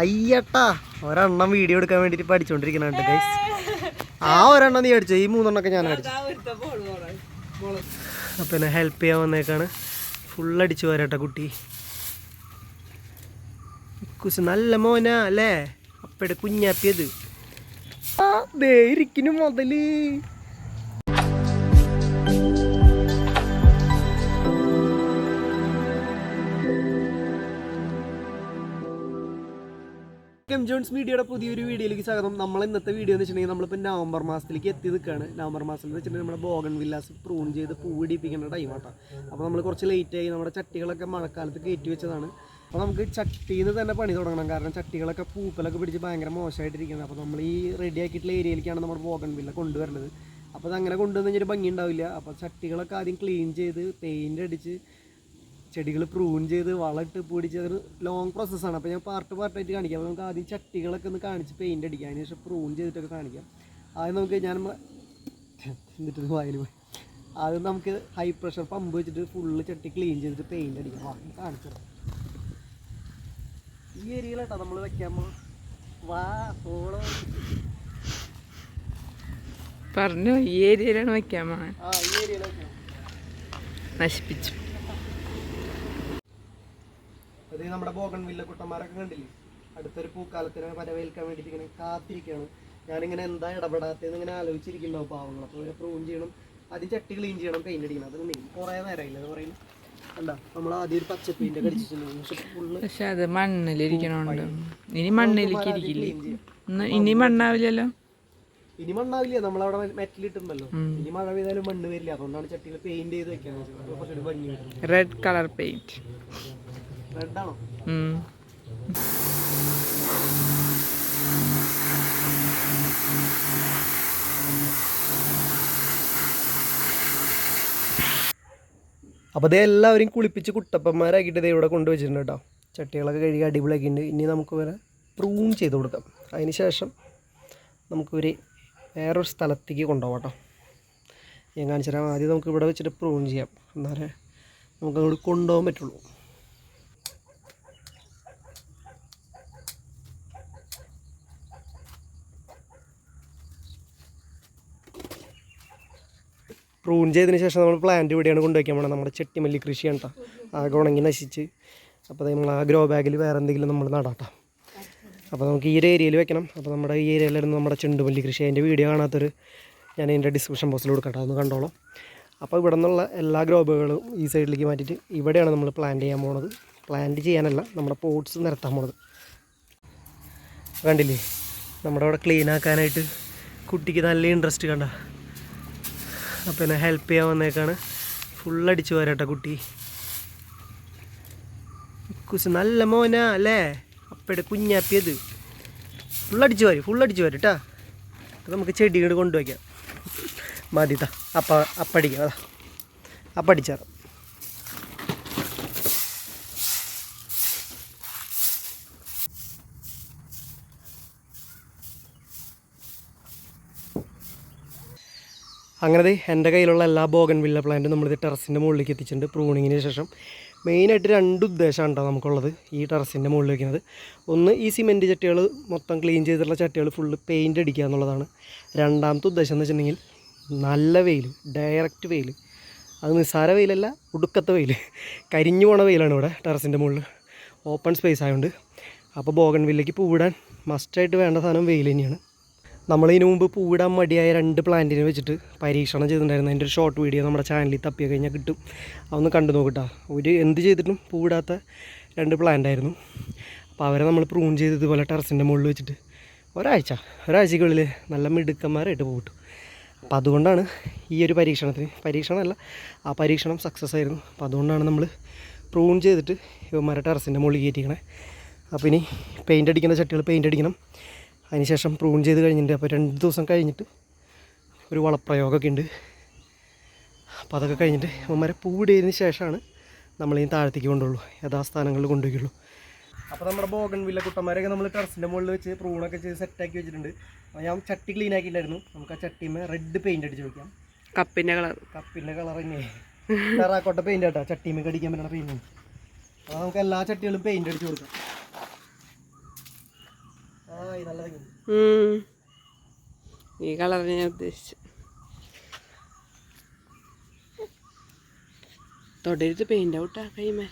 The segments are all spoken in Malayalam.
അയ്യട്ടാ ഒരെണ്ണം വീഡിയോ എടുക്കാൻ വേണ്ടിട്ട് പഠിച്ചോണ്ടിരിക്കണുണ്ട് ഗൈസ് ആ ഒരെണ്ണം നീ അടിച്ചു ഈ മൂന്നെണ്ണൊക്കെ ഞാൻ അടിച്ചു. അപ്പൊ എന്നെ ഹെൽപ്പ് ചെയ്യാൻ വന്നേക്കാണ്. ഫുൾ അടിച്ചു വരട്ടെ കുട്ടി. കുസ് നല്ല മോനാ അല്ലേ? അപ്പയുടെ കുഞ്ഞാപ്പിയത്. ആ ദേ ഇരിക്കുന്നു മുതൽ. എം ജോൺസ് മീഡിയയുടെ പുതിയൊരു വീഡിയോയിലേക്ക് സ്വാഗതം. നമ്മൾ ഇന്നത്തെ വീഡിയോ എന്ന് വെച്ചിട്ടുണ്ടെങ്കിൽ നമ്മളിപ്പോൾ നവംബർ മാസത്തിലേക്ക് എത്തി നിൽക്കുകയാണ്. നവംബർ മാസത്തിൽ എന്ന് വെച്ചിട്ടുണ്ടെങ്കിൽ നമ്മുടെ ബോഗൺ വില്ലാസ് പ്രൂൺ ചെയ്ത് പൂവിടിപ്പിക്കുന്ന ടൈമാട്ടോ അപ്പോൾ നമ്മൾ കുറച്ച് ലേറ്റ് ആയി നമ്മുടെ ചട്ടികളൊക്കെ മഴക്കാലത്ത് കയറ്റി വെച്ചതാണ്. അപ്പോൾ നമുക്ക് ചട്ടിയിൽ നിന്ന് തന്നെ പണി തുടങ്ങണം. കാരണം ചട്ടികളൊക്കെ പൂപ്പലൊക്കെ പിടിച്ച് ഭയങ്കര മോശമായിട്ടിരിക്കുന്നത്. അപ്പോൾ നമ്മൾ ഈ റെഡി ആക്കിയിട്ടുള്ള ഏരിയയിലേക്കാണ് നമ്മുടെ ബോഗൺ വില്ല കൊണ്ടുവരേണ്ടത് അപ്പോൾ അത് അങ്ങനെ കൊണ്ടുവന്നു കഴിഞ്ഞാൽ ഭംഗി ഉണ്ടാവില്ല. അപ്പോൾ ചട്ടികളൊക്കെ ആദ്യം ക്ലീൻ ചെയ്ത് പെയിന്റ് അടിച്ച് ചെടികൾ പ്രൂൺ ചെയ്ത് വളമിട്ട് പൊടിച്ച് അതൊരു ലോങ് പ്രോസസ്സാണ് അപ്പോൾ ഞാൻ പാർട്ട് പാർട്ടായിട്ട് കാണിക്കാം. അപ്പോൾ നമുക്ക് ആദ്യം ചട്ടികളൊക്കെ ഒന്ന് കാണിച്ച് പെയിന്റ് അടിക്കാം. അതിന് ശേഷം പ്രൂൺ ചെയ്തിട്ടൊക്കെ കാണിക്കാം. ആദ്യം നമുക്ക് ഞാൻ എന്നിട്ട് വായിൽ പോയി. ആദ്യം നമുക്ക് ഹൈ പ്രഷർ പമ്പ് വെച്ചിട്ട് ഫുള്ള് ചട്ടി ക്ലീൻ ചെയ്തിട്ട് പെയിന്റ് അടിക്കാം. വാ കാണിച്ചു ഈ ഏരിയയിലാട്ടോ നമ്മൾ വെക്കാൻ വാ ഫോളോ പറഞ്ഞു ഈ ഏരിയയിലാണ് വെക്കാൻ ആ ഈ ഏരിയയിലാണ് നശിപ്പിച്ചു. അത് നമ്മുടെ ബോഗൺ വില്ല കുട്ടന്മാരൊക്കെ കണ്ടില്ലേ? അടുത്തൊരു പൂക്കാലത്തിന് വരവേൽക്കാൻ വേണ്ടിയിട്ട് ഇങ്ങനെ കാത്തിരിക്കുകയാണ്. ഞാനിങ്ങനെ എന്താ ഇടപെടാത്തതെന്ന് ഇങ്ങനെ ആലോചിച്ചിരിക്കുന്നുണ്ടാവും പാവങ്ങൾ അപ്പോൾ ഇവരെ പ്രൂൺ ചെയ്യണം. ആദ്യം ചട്ടി ക്ലീൻ ചെയ്യണം പെയിന്റ് അടിക്കണം. അത് മെയിൻ കുറേ നേരമായില്ല എന്ന് പറയുന്നത് നമ്മൾ ആദ്യം ഒരു പച്ച ഒക്കെ അടിച്ചിട്ടുണ്ട്. പക്ഷെ അത് മണ്ണിലിരിക്കണോണ്ട്. ഇനി മണ്ണിലേക്ക് ഇരിക്കില്ല ഇനി മണ്ണാവില്ലല്ലോ? ഇനി മണ്ണാവില്ല. നമ്മളവിടെ മെറ്റലിട്ടുണ്ടല്ലോ. ഇനി മഴ പെയ്താലും മണ്ണ് വരില്ല. അതുകൊണ്ടാണ് ചട്ടിയിൽ പെയിന്റ് ചെയ്ത് വെക്കാൻ റെഡ് കളർ പെയിന്റ് അപ്പോൾ അതേ എല്ലാവരും കുളിപ്പിച്ച് കുട്ടപ്പന്മാരാക്കിയിട്ട് ഇതേ ഇവിടെ കൊണ്ടുവച്ചിട്ടുണ്ട് കേട്ടോ. ചട്ടികളൊക്കെ കഴുകി അടിപൊളിയാക്കിയിട്ടുണ്ട്. ഇനി നമുക്ക് വരെ പ്രൂൺ ചെയ്ത് കൊടുക്കാം. അതിന് ശേഷം നമുക്കൊരു വേറൊരു സ്ഥലത്തേക്ക് കൊണ്ടുപോകാം കേട്ടോ. ഞാൻ കാണിച്ചു തരാം ആദ്യം നമുക്ക് ഇവിടെ വെച്ചിട്ട് പ്രൂൺ ചെയ്യാം. എന്നാലേ നമുക്ക് അങ്ങോട്ട് കൊണ്ടുപോകാൻ പറ്റുള്ളൂ. പ്രൂൺ ചെയ്തതിന് ശേഷം നമ്മൾ പ്ലാന്റ് ഇവിടെയാണ് കൊണ്ടുവയ്ക്കാൻ പോകണം നമ്മുടെ ചെട്ടിമല്ലി കൃഷിയാണ് കേട്ടോ ആകെ ഉണങ്ങി നശിച്ച്. അപ്പോൾ നമ്മൾ ആ ഗ്രോ ബാഗിൽ വേറെ എന്തെങ്കിലും നമ്മൾ നടാട്ടോ. അപ്പോൾ നമുക്ക് ഈ ഒരു ഏരിയയിൽ വെക്കണം. അപ്പോൾ നമ്മുടെ ഈ ഏരിയയിലായിരുന്നു നമ്മുടെ ചെണ്ടുമല്ലി കൃഷി. അതിന്റെ വീഡിയോ കാണാത്തൊരു ഞാൻ അതിന്റെ ഡിസ്ക്രിപ്ഷൻ ബോക്സിൽ കൊടുക്കട്ടെ. അതൊന്ന് കണ്ടോളാം. അപ്പോൾ ഇവിടെ നിന്നുള്ള എല്ലാ ഗ്രോബുകളും ഈ സൈഡിലേക്ക് മാറ്റിയിട്ട് ഇവിടെയാണ് നമ്മൾ പ്ലാന്റ് ചെയ്യാൻ പോണത്. പ്ലാന്റ് ചെയ്യാനല്ല നമ്മുടെ പോട്ട്സ് നിരത്താൻ പോണത്. കണ്ടില്ലേ? നമ്മുടെ അവിടെ ക്ലീൻ ആക്കാനായിട്ട് കുട്ടിക്ക് നല്ല ഇൻട്രസ്റ്റ് കണ്ട. അപ്പോൾ എന്നെ ഹെൽപ്പ് ചെയ്യാൻ വന്നേക്കാണ്. ഫുൾ അടിച്ചു വരട്ടെ കുട്ടി. കുസ് നല്ല മോന അല്ലേ? അപ്പയുടെ കുഞ്ഞാപ്പിയത്. ഫുൾ അടിച്ചു വരും ഫുൾ അടിച്ചു വരും കേട്ടാ അത് നമുക്ക് ചെടികൾ കൊണ്ടുവയ്ക്കാം മതിതാ അപ്പ അപ്പടിക്കാം അതാ. അപ്പടിച്ചാറ് അങ്ങനെ എന്റെ കയ്യിലുള്ള എല്ലാ ബോഗൻ വില്ല പ്ലാന്റും നമ്മളിത് ടെറസിന്റെ മുകളിലേക്ക് എത്തിച്ചിട്ടുണ്ട്. പ്രൂണിങ്ങിന് ശേഷം മെയിനായിട്ട് രണ്ട് ഉദ്ദേശമാണ് കേട്ടോ നമുക്കുള്ളത് ഈ ടെറസിന്റെ മുകളിൽ വയ്ക്കുന്നത് ഒന്ന് ഈ സിമെന്റ് ചട്ടികൾ മൊത്തം ക്ലീൻ ചെയ്തിട്ടുള്ള ചട്ടികൾ ഫുള്ള് പെയിന്റ് അടിക്കുക എന്നുള്ളതാണ്. രണ്ടാമത്തെ ഉദ്ദേശം എന്ന് വെച്ചിട്ടുണ്ടെങ്കിൽ നല്ല വെയിൽ ഡയറക്റ്റ് വെയിൽ. അത് നിസ്സാര വെയിലല്ല ഒടുക്കത്തെ വെയിൽ. കരിഞ്ഞു പോണ വെയിലാണ് ഇവിടെ ടെറസിന്റെ മുകളിൽ ഓപ്പൺ സ്പേസ് ആയതുകൊണ്ട് അപ്പോൾ ബോഗൻ വില്ലയ്ക്ക് പൂവിടാൻ മസ്റ്റായിട്ട് വേണ്ട സാധനം വെയിൽ തന്നെയാണ്. നമ്മൾ ഇതിനു മുമ്പ് പൂവിടാൻ മടിയായ രണ്ട് പ്ലാന്റിനെ വെച്ചിട്ട് പരീക്ഷണം ചെയ്തിട്ടുണ്ടായിരുന്നു. അതിന്റെ ഒരു ഷോർട്ട് വീഡിയോ നമ്മുടെ ചാനലിൽ തപ്പിയ കഴിഞ്ഞാൽ കിട്ടും. അതൊന്ന് കണ്ടു നോക്കട്ടാ. ഒരു എന്ത് ചെയ്തിട്ടും പൂവിടാത്ത രണ്ട് പ്ലാന്റ് ആയിരുന്നു. അപ്പോൾ അവരെ നമ്മൾ പ്രൂൺ ചെയ്ത് ഇതുപോലെ ടെറസിന്റെ മുകളിൽ വെച്ചിട്ട് ഒരാഴ്ച ഒരാഴ്ചക്കുള്ളിൽ നല്ല മിടുക്കന്മാരായിട്ട് പോയിട്ടു അപ്പോൾ അതുകൊണ്ടാണ് ഈ ഒരു പരീക്ഷണത്തിന് പരീക്ഷണമല്ല ആ പരീക്ഷണം സക്സസ് ആയിരുന്നു. അപ്പോൾ അതുകൊണ്ടാണ് നമ്മൾ പ്രൂൺ ചെയ്തിട്ട് ഇവന്മാരെ ടെറസിന്റെ മുകളിൽ കയറ്റിക്കണേ അപ്പോൾ ഇനി പെയിന്റ് അടിക്കുന്ന ചട്ടികൾ പെയിന്റ് അടിക്കണം. അതിനുശേഷം പ്രൂൺ ചെയ്ത് കഴിഞ്ഞിട്ടുണ്ട് അപ്പോൾ രണ്ട് ദിവസം കഴിഞ്ഞിട്ട് ഒരു വളപ്രയോഗമൊക്കെ ഉണ്ട്. അപ്പോൾ അതൊക്കെ കഴിഞ്ഞിട്ട് അവന്മാരെ പൂവിടിയതിന് ശേഷമാണ് നമ്മളീ താഴത്തേക്ക് കൊണ്ടുള്ളൂ യഥാസ്ഥാനങ്ങളിൽ കൊണ്ടുപോയിക്കുള്ളൂ. അപ്പോൾ നമ്മുടെ ബോഗൺ വില്ല കുട്ടന്മാരെയൊക്കെ നമ്മൾ ടെറസിന്റെ മുകളിൽ വെച്ച് പ്രൂണൊക്കെ ചെയ്ത് സെറ്റാക്കി വെച്ചിട്ടുണ്ട്. അപ്പോൾ ഞാൻ ചട്ടി ക്ലീൻ ആക്കിയിട്ടുണ്ടായിരുന്നു നമുക്ക് ആ ചട്ടിമേ റെഡ് പെയിന്റ് അടിച്ച് വയ്ക്കാം കപ്പിന്റെ കളർ കപ്പിന്റെ കളർ തന്നെ. ടെറാക്കോട്ട പെയിന്റ് ആട്ടോ. ചട്ടിമേ അടിക്കാൻ പറ്റുന്ന പെയിന്റ് അപ്പോൾ നമുക്ക് എല്ലാ ചട്ടികളും പെയിന്റ് അടിച്ച് കൊടുക്കാം ആ ഇത് നല്ല ഭംഗി ഉം. ഈ കളർ ഞാൻ ഉദ്ദേശിച്ചു. തൊടരുത് പെയിന്റ് ഔട്ടാ കൈമേ.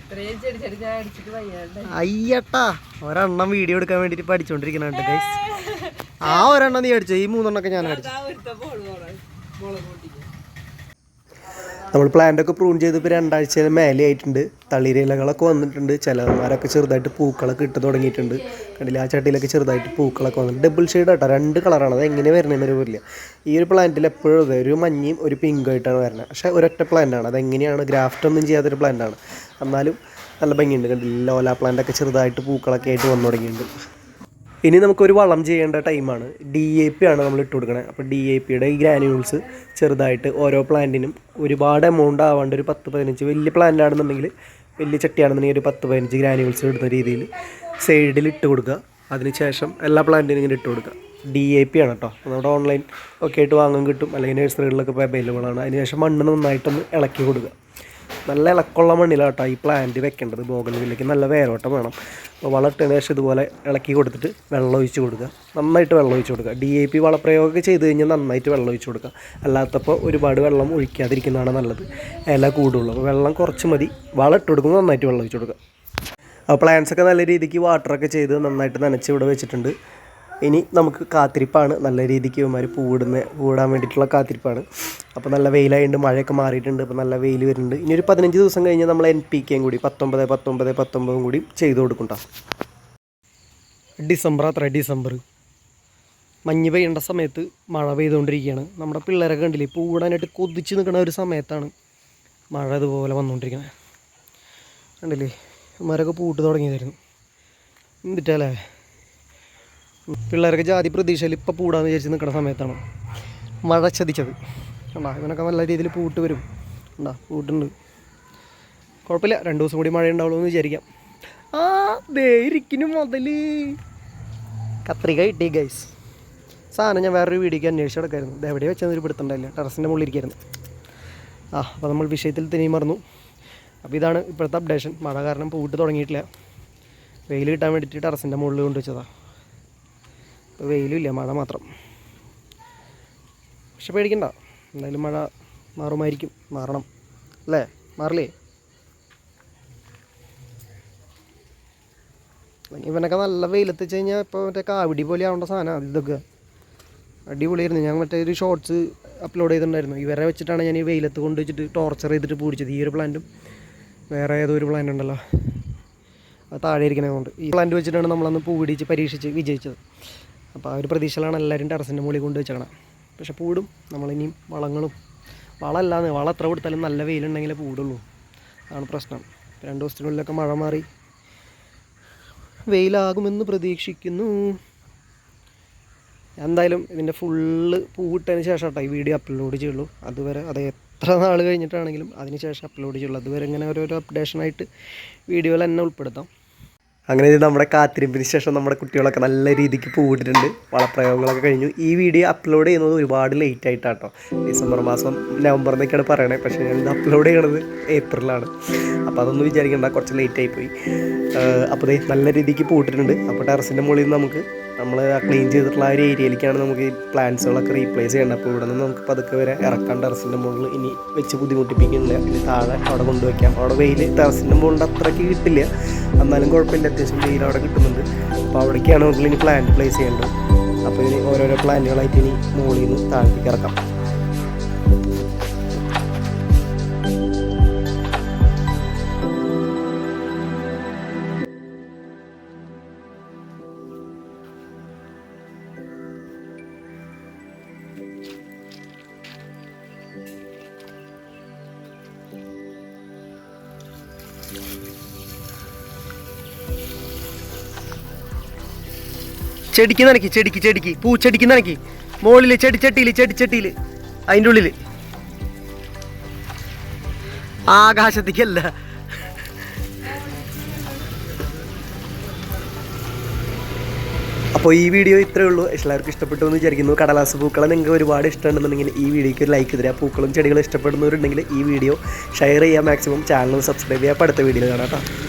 ഇത്രയും ചെടി ചെടി ഞാൻ അടിച്ചിട്ട് വയ്യാണ്ട്. അയ്യട്ടാ ഒരെണ്ണം വീഡിയോ എടുക്കാൻ വേണ്ടിട്ട് പഠിച്ചോണ്ടിരിക്കണുണ്ട് ഗൈസ് ആ ഒരെണ്ണം നീ അടിച്ചു. ഈ മൂന്നെണ്ണൊക്കെ ഞാൻ അടിച്ചു. നമ്മൾ പ്ലാന്റ് ഒക്കെ പ്രൂൺ ചെയ്ത് ഇപ്പോൾ രണ്ടാഴ്ച മേലെ ആയിട്ടുണ്ട്. തളിരിലകളൊക്കെ വന്നിട്ടുണ്ട്. ചിലന്മാരൊക്കെ ചെറുതായിട്ട് പൂക്കളൊക്കെ ഇട്ട് തുടങ്ങിയിട്ടുണ്ട്. കണ്ടില്ല? ആ ചട്ടിയിലൊക്കെ ചെറുതായിട്ട് പൂക്കളൊക്കെ വന്നിട്ടുണ്ട്. ഡബിൾ ഷെയ്ഡ് ആട്ടോ. രണ്ട് കളറാണ് അത് എങ്ങനെ വരണമെന്നൊരു പോലില്ല ഈ ഒരു പ്ലാന്റിൽ എപ്പോഴും ഒരു മഞ്ഞയും ഒരു പിങ്കും ആയിട്ടാണ് വരുന്നത് പക്ഷേ ഒരൊറ്റ പ്ലാന്റാണ് അതെങ്ങനെയാണ്? ഗ്രാഫ്റ്റ് ഒന്നും ചെയ്യാത്തൊരു പ്ലാന്റ് ആണ്. എന്നാലും നല്ല ഭംഗിയുണ്ട്. കണ്ടില്ല? ലോല പ്ലാന്റ് ഒക്കെ ചെറുതായിട്ട് പൂക്കളൊക്കെ ആയിട്ട് വന്നു തുടങ്ങിയിട്ടുണ്ട്. ഇനി നമുക്കൊരു വളം ചെയ്യേണ്ട ടൈമാണ്. ഡി എ പി ആണ് നമ്മൾ ഇട്ട് കൊടുക്കണത് അപ്പോൾ ഡി എ പിയുടെ ഈ ഗ്രാനുവൽസ് ചെറുതായിട്ട് ഓരോ പ്ലാന്റിനും ഒരുപാട് എമൗണ്ട് ആവാണ്ട് ഒരു പത്ത് പതിനഞ്ച് വലിയ പ്ലാന്റ് ആണെന്നുണ്ടെങ്കിൽ വലിയ ചട്ടിയാണെന്നുണ്ടെങ്കിൽ ഒരു പത്ത് പതിനഞ്ച് ഗ്രാനുവൽസ് ഇടുന്ന രീതിയിൽ സൈഡിൽ ഇട്ട് കൊടുക്കുക. അതിനുശേഷം എല്ലാ പ്ലാന്റിനും ഇങ്ങനെ ഇട്ട് കൊടുക്കുക. ഡി എ പി ആണ് കേട്ടോ നമ്മുടെ ഓൺലൈൻ ഒക്കെ ആയിട്ട് വാങ്ങാൻ കിട്ടും. അല്ലെങ്കിൽ നഴ്സറികളിലൊക്കെ ഇപ്പോൾ അവൈലബിൾ ആണ്. അതിനുശേഷം മണ്ണ് നന്നായിട്ടൊന്ന് ഇളക്കി കൊടുക്കുക. നല്ല ഇളക്കമുള്ള മണ്ണിലാണ് കേട്ടോ ഈ പ്ലാന്റ് വെക്കേണ്ടത്. ബോഗൻവില്ലേക്ക് നല്ല വേരോട്ടം വേണം. അപ്പോൾ വളർത്തതിന് ശേഷം ഇതുപോലെ ഇളക്കി കൊടുത്തിട്ട് വെള്ളം ഒഴിച്ച് കൊടുക്കുക. നന്നായിട്ട് വെള്ളം ഒഴിച്ച് കൊടുക്കുക. ഡി എ പി വളപ്രയോഗമൊക്കെ ചെയ്ത് കഴിഞ്ഞാൽ നന്നായിട്ട് വെള്ളം ഒഴിച്ച് കൊടുക്കുക. അല്ലാത്തപ്പോൾ ഒരുപാട് വെള്ളം ഒഴിക്കാതിരിക്കുന്നതാണ് നല്ലത്. ഇല കൂടുള്ളൂ. അപ്പോൾ വെള്ളം കുറച്ച് മതി. വളം ഇട്ട് കൊടുക്കുമ്പോൾ നന്നായിട്ട് വെള്ളം ഒഴിച്ച് കൊടുക്കുക. അപ്പോൾ പ്ലാന്റ്സൊക്കെ നല്ല രീതിക്ക് വാട്ടറൊക്കെ ചെയ്ത് നന്നായിട്ട് നനച്ച് ഇവിടെ വെച്ചിട്ടുണ്ട്. ഇനി നമുക്ക് കാത്തിരിപ്പാണ്. നല്ല രീതിക്ക് ഇവന്മാർ പൂവിടുന്ന പൂവിടാൻ വേണ്ടിയിട്ടുള്ള കാത്തിരിപ്പാണ്. അപ്പോൾ നല്ല വെയിലായതുകൊണ്ട് മഴയൊക്കെ മാറിയിട്ടുണ്ട്. അപ്പോൾ നല്ല വെയിൽ വരുന്നുണ്ട്. ഇനി ഒരു പതിനഞ്ച് ദിവസം കഴിഞ്ഞാൽ നമ്മൾ എൻ പി കെയും കൂടി പത്തൊമ്പത് പത്തൊമ്പത് പത്തൊമ്പതും കൂടി ചെയ്ത് കൊടുക്കണ്ട ഡിസംബർ അത്ര ഡിസംബർ. മഞ്ഞ് പെയ്യേണ്ട സമയത്ത് മഴ പെയ്തുകൊണ്ടിരിക്കുകയാണ് നമ്മുടെ പിള്ളേരൊക്കെ കണ്ടില്ലേ പൂവിടാനായിട്ട് കൊതിച്ച് നിൽക്കുന്ന ഒരു സമയത്താണ് മഴ ഇതുപോലെ വന്നുകൊണ്ടിരിക്കുന്നത് കണ്ടില്ലേ മരൊക്കെ പൂട്ട് തുടങ്ങിയതായിരുന്നു. എന്നിട്ടല്ലേ പിള്ളേരൊക്കെ ജാതി പ്രതീക്ഷയിൽ ഇപ്പം പൂടാന്ന് വിചാരിച്ച് നിൽക്കുന്ന സമയത്താണ് മഴ ചതിച്ചത്. ഉണ്ടാ ഇവനൊക്കെ നല്ല രീതിയിൽ പൂട്ട് വരും. ഉണ്ടാ പൂട്ടുണ്ട്. കുഴപ്പമില്ല. രണ്ട് ദിവസം കൂടി മഴ ഉണ്ടാവുള്ളൂ എന്ന് വിചാരിക്കാം. ആ ദേ ഇരിക്കുന്നു മുതൽ. കത്രിക കിട്ടി ഗൈസ് സാധനം ഞാൻ വേറൊരു വീഡിയോക്ക് അന്വേഷിച്ച് കിടക്കായിരുന്നു ഇത് എവിടെ ഒരു പിടുത്തുണ്ടായില്ല ടെറസിന്റെ മുകളിൽ ഇരിക്കായിരുന്നു. ആ അപ്പോൾ നമ്മൾ വിഷയത്തിൽ തന്നെയും മറന്നു. അപ്പോൾ ഇതാണ് ഇപ്പോഴത്തെ അപ്ഡേഷൻ മഴ കാരണം പൂട്ട് തുടങ്ങിയിട്ടില്ല. വെയിൽ കിട്ടാൻ വേണ്ടിയിട്ട് ടെറസിന്റെ മുകളിൽ കൊണ്ടുവച്ചതാണ് വെയിലില്ല മഴ മാത്രം. പക്ഷെ പേടിക്കണ്ട. എന്തായാലും മഴ മാറുമായിരിക്കും. മാറണം. അല്ലേ? മാറില്ലേ? ഇവനൊക്കെ നല്ല വെയിലത്ത് വെച്ച് കഴിഞ്ഞാൽ ഇപ്പോൾ മറ്റേ കാവിടി പോലെ ആവേണ്ട സാധനമാണ് ഇതൊക്കെ. അടിപൊളിയായിരുന്നു. ഞാൻ മറ്റേ ഒരു ഷോർട്സ് അപ്ലോഡ് ചെയ്തിട്ടുണ്ടായിരുന്നു. ഇവരെ വെച്ചിട്ടാണ് ഞാൻ ഈ വെയിലത്ത് കൊണ്ട് വെച്ചിട്ട് ടോർച്ചർ ചെയ്തിട്ട് പൂടിച്ചത്. ഈ ഒരു പ്ലാന്റും വേറെ ഏതോ ഒരു പ്ലാന്റ് ഉണ്ടല്ലോ. അത് താഴെ ഇരിക്കണേ കൊണ്ട്. ഈ പ്ലാന്റ് വെച്ചിട്ടാണ് നമ്മളന്ന് പൂടിച്ച് പരീക്ഷിച്ച് വിജയിച്ചത്. അപ്പോൾ ആ ഒരു പ്രതീക്ഷയിലാണ് എല്ലാവരും ടെറസിന്റെ മുകളിൽ കൊണ്ട് വെച്ചേക്കണം. പക്ഷെ പൂടും നമ്മളിനിയും വളങ്ങളും. വളമല്ലാന്ന് വളം എത്ര കൊടുത്താലും നല്ല വെയിലുണ്ടെങ്കിലേ പൂടുള്ളൂ അതാണ് പ്രശ്നം. രണ്ട് ദിവസത്തിനുള്ളിലൊക്കെ മഴ മാറി. വെയിലാകുമെന്ന് പ്രതീക്ഷിക്കുന്നു. എന്തായാലും ഇതിന്റെ ഫുള്ള് പൂവിട്ടതിന് ശേഷം കേട്ടോ ഈ വീഡിയോ അപ്ലോഡ് ചെയ്യുള്ളൂ. അതുവരെ അത് എത്ര നാൾ കഴിഞ്ഞിട്ടാണെങ്കിലും അതിന് ശേഷം അപ്ലോഡ് ചെയ്യുള്ളൂ. അതുവരെ ഇങ്ങനെ ഓരോരോ അപ്ഡേഷനായിട്ട് വീഡിയോയിൽ തന്നെ ഉൾപ്പെടുത്താം. അങ്ങനെ ഇത് നമ്മുടെ കാത്തിരിപ്പിന് ശേഷം നമ്മുടെ കുട്ടികളൊക്കെ നല്ല രീതിക്ക് പോയിട്ടുണ്ട് വളപ്രയോഗങ്ങളൊക്കെ കഴിഞ്ഞു. ഈ വീഡിയോ അപ്ലോഡ് ചെയ്യുന്നത് ഒരുപാട് ലേറ്റ് ആയിട്ടാട്ടോ. ഡിസംബർ മാസം നവംബർ എന്നൊക്കെയാണ് പറയണേ. പക്ഷേ ഞാൻ ഇത് അപ്ലോഡ് ചെയ്യണത് ഏപ്രിലാണ് അപ്പോൾ അതൊന്നും വിചാരിക്കേണ്ട. കുറച്ച് ലേറ്റ് ആയിപ്പോയി അപ്പോൾ നല്ല രീതിക്ക് പൂട്ടിട്ടുണ്ട് അപ്പോൾ ടെറസിന്റെ മുകളിൽ നിന്ന് നമുക്ക് നമ്മൾ ക്ലീൻ ചെയ്തിട്ടുള്ള ഒരു ഏരിയയിലേക്കാണ് നമുക്ക് ഈ പ്ലാന്റ്സുകളൊക്കെ റീപ്ലേസ് ചെയ്യേണ്ടത്. അപ്പോൾ ഇവിടെ നിന്ന് നമുക്ക് പതുക്കെ വരെ ഇറക്കാൻ ടെറസിന്റെ മുകളിൽ ഇനി വെച്ച് ബുദ്ധിമുട്ടിപ്പിക്കുന്നില്ല. ഇനി താഴെ അവിടെ കൊണ്ടുവയ്ക്കാം. അവിടെ വെയിൽ ടെറസിന്റെ മുകളിൽ അത്രയ്ക്ക് കിട്ടില്ല. എന്നാലും കുഴപ്പമില്ല. അത്യാവശ്യം വെയിൽ അവിടെ കിട്ടുന്നുണ്ട്. അപ്പോൾ അവിടേക്കാണ് നമുക്ക് ഇനി പ്ലാന്റ് പ്ലേസ് ചെയ്യേണ്ടത്. അപ്പോൾ ഇനി ഓരോരോ പ്ലാന്റുകളായിട്ട് ഇനി മുകളിൽ നിന്ന് താഴത്തേക്ക് ഇറക്കാം. ചെടിക്ക് നനക്കി ചെടിക്ക് ചെടിക്ക്. പൂച്ചെടിക്ക് നനക്കി മുകളിൽ ചെടിച്ചട്ടിയിൽ ചെടിച്ചട്ടിയിൽ അതിന്റെ ഉള്ളിൽ ആകാശത്തേക്കല്ല. അപ്പോൾ ഈ വീഡിയോ ഇത്രയേ ഉള്ളൂ. എല്ലാവർക്കും ഇഷ്ടപ്പെട്ടു എന്ന് വിചാരിക്കുന്നു. കടലാസ് പൂക്കളെ നിങ്ങൾക്ക് ഒരുപാട് ഇഷ്ടമുണ്ടെന്നുണ്ടെങ്കിൽ ഈ വീഡിയോയ്ക്ക് ഒരു ലൈക്ക് തരിക. പൂക്കളും ചെടികളും ഇഷ്ടപ്പെടുന്നവരുണ്ടെങ്കിൽ ഈ വീഡിയോ ഷെയർ ചെയ്യുക. മാക്സിമം ചാനൽ സബ്സ്ക്രൈബ് ചെയ്യുക. അടുത്ത വീഡിയോ കാണാം